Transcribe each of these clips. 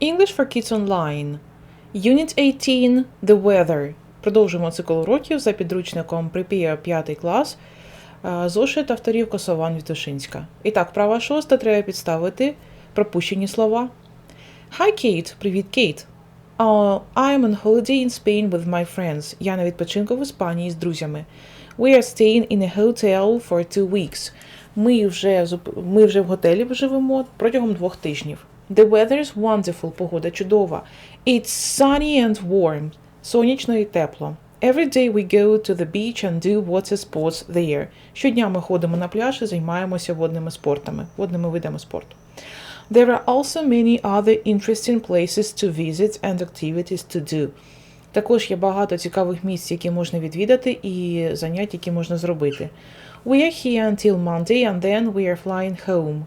English for Kids Online. Unit 18 The Weather. Продовжуємо цикл уроків за підручником Prepare 5 клас. е, Зошит авторів Косован Вітушинська. І так, права шоста треба підставити пропущені слова. Hi, Kate. Привіт, Кейт. Uh, I'm on holiday in Spain with my friends. Я на відпочинку в Іспанії з друзями. We are staying in a hotel for two weeks. Ми вже, ми вже в готелі живемо протягом двох тижнів. The weather is wonderful. Погода чудова. It's sunny and warm. Сонячно і тепло. Every day we go to the beach and do water sports there. Щодня ми ходимо на пляж і займаємося водними спортами, водними видами спорту. There are also many other interesting places to visit and activities to do. Також є багато цікавих місць, які можна відвідати, і занять, які можна зробити. We are here until Monday and then we are flying home.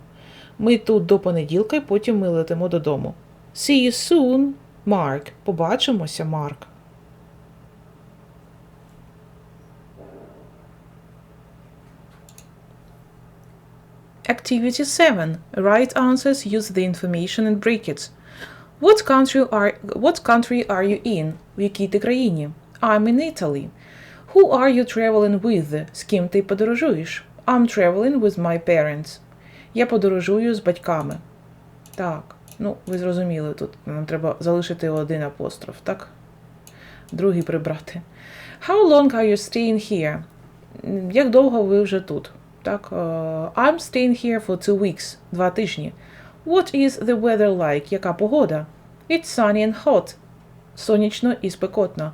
Ми тут до понеділка, і потім ми летимо додому. See you soon, Mark. Побачимося, Марк. Activity 7. Right answers use the information in brackets. What country are what country are you in? В якій ти країні? I'm in Italy. Who are you traveling with? З ким ти подорожуєш? I'm traveling with my parents. Я подорожую з батьками. Так, ну ви зрозуміли, тут нам треба залишити один апостроф, так? Другий прибрати. How long are you staying here? Як довго ви вже тут? Так, е, I'm staying here for two weeks. Два тижні. What is the weather like? Яка погода? It's sunny and hot. Сонячно і спекотно.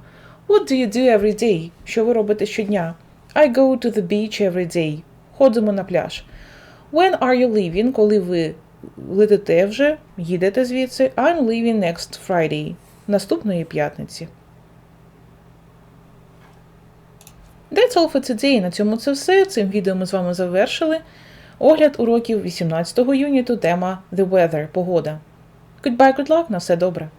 What do you do every day? Що ви робите щодня? I go to the beach every day. Ходимо на пляж. When are you leaving? Коли ви летите вже, їдете звідси. I'm leaving next Friday. Наступної п'ятниці. That's all for today. На цьому це все. Цим відео ми з вами завершили. Огляд уроків 18 юніту тема The Weather – погода. Goodbye, good luck, на все добре.